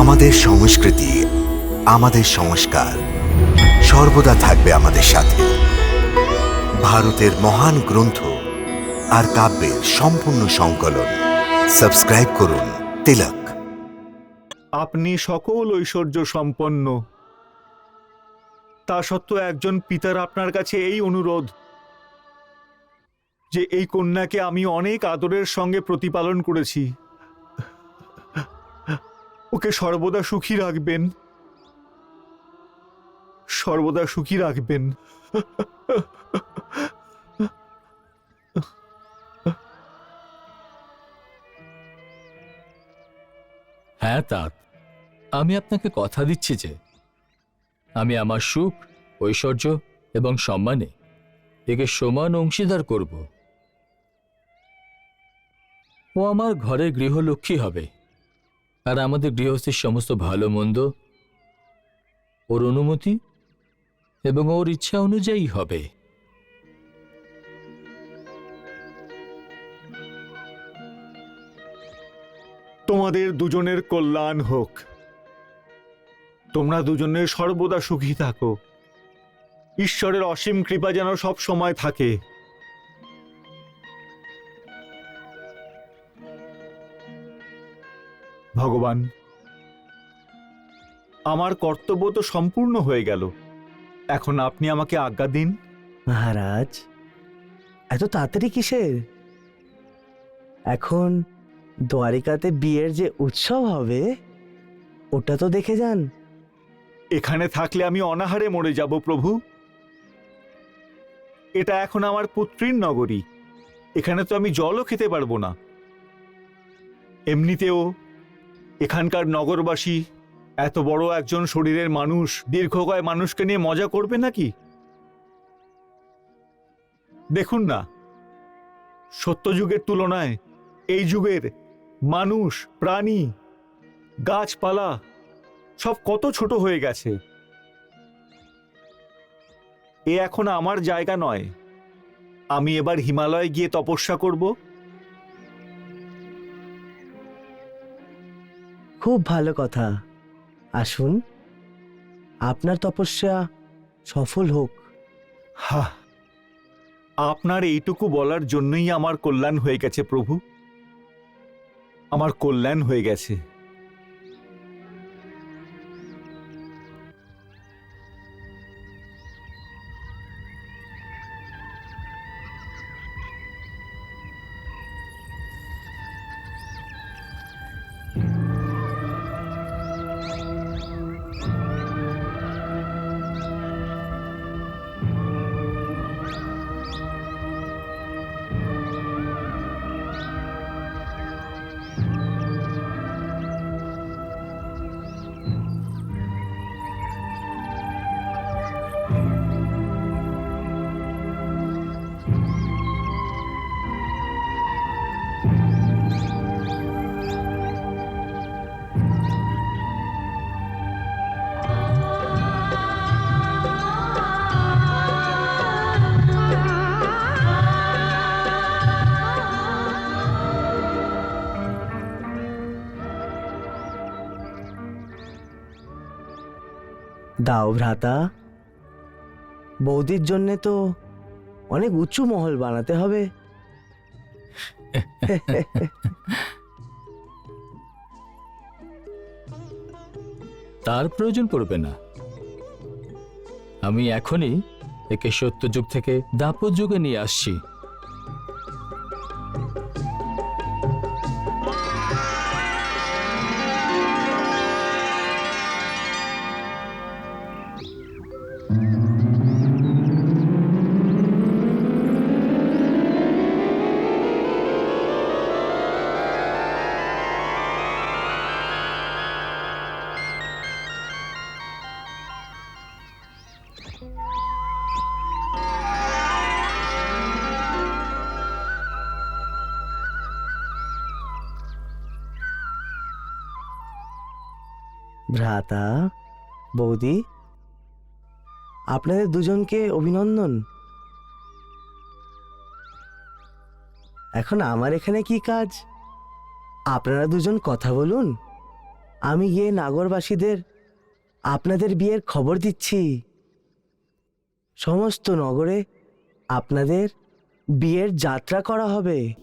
আমাদের সংস্কৃতি, আমাদের সংস্কার সর্বদা থাকবে আমাদের সাথে। ভারতের মহান গ্রন্থ আর কাব্যের সম্পূর্ণ সংকলন। সাবস্ক্রাইব করুন তিলক। আপনি সকল ঐশ্বর্য সম্পন্ন। তা সত্ত্বেও একজন পিতার আপনার কাছে এই অনুরোধ যে এই কন্যাকে আমি অনেক আদরের সঙ্গে প্রতিপালন করেছি। ওকে সর্বদা সুখী রাখবেন। সর্বদা সুখী রাখবেন। হ্যাঁ তাত। আমি আপনাকে কথা দিচ্ছি যে, আমি আমার সুখ, ঐশ্বর্য এবং সম্মানে একে সমান অংশীদার করব। ও আমার ঘরের গৃহলক্ষ্মী হবে। আর আমাদের গৃহস্থের সমস্ত ভালো মন্দ, ওর অনুমতি এবং ওর ইচ্ছা অনুযায়ী হবে। তোমাদের দুজনের কল্যাণ হোক। তোমরা দুজনের সর্বদা সুখী থাকো। ঈশ্বরের অসীম কৃপা যেন সব সময় থাকে। ভগবান। আমার কর্তব্য তো সম্পূর্ণ হয়ে গেল। এখন আপনি আমাকে আজ্ঞা দিন। মহারাজ এত তাড়াতাড়ি কিসের? এখন দ্বারিকাতে বিয়ের যে উৎসব হবে ওটা তো দেখে যান। এখানে থাকলে আমি অনাহারে মরে যাব প্রভু। এটা এখন আমার পুত্রীর নগরী। এখানে তো আমি জলও খেতে পারব না। এমনিতেও এখানকার নগরবাসী, এত বড় একজন শরীরের মানুষ, দীর্ঘকায় মানুষকে নিয়ে মজা করবে নাকি? দেখুন না সত্যযুগের তুলনায় এই যুগের মানুষ, প্রাণী, গাছপালা সব কত ছোট হয়ে গেছে। এ এখন আমার জায়গা নয়। আমি এবার হিমালয়ে গিয়ে তপস্যা করব। খুব ভালো কথা। আসুন, আপনার তপস্যা সফল হোক। হা আপনার এইটুকু বলার জন্যই আমার কল্যাণ হয়ে গেছে প্রভু। আমার কল্যাণ হয়ে গেছে। দাও ভ্রাতা। বৌদির জন্যে তো অনেক উঁচু মহল বানাতে হবে। তার প্রয়োজন পড়বে না। আমি এখনই একে সত্যযুগ থেকে দাপর যুগে নিয়ে আসছি। ভ্রাতা, বৌদি, আপনাদের দুজনকে অভিনন্দন। এখন আমার এখানে কি কাজ? আপনারা দুজন কথা বলুন। আমি গিয়ে নাগরবাসীদের আপনাদের বিয়ের খবর দিচ্ছি। সমস্ত নগরে আপনাদের বিয়ের যাত্রা করা হবে।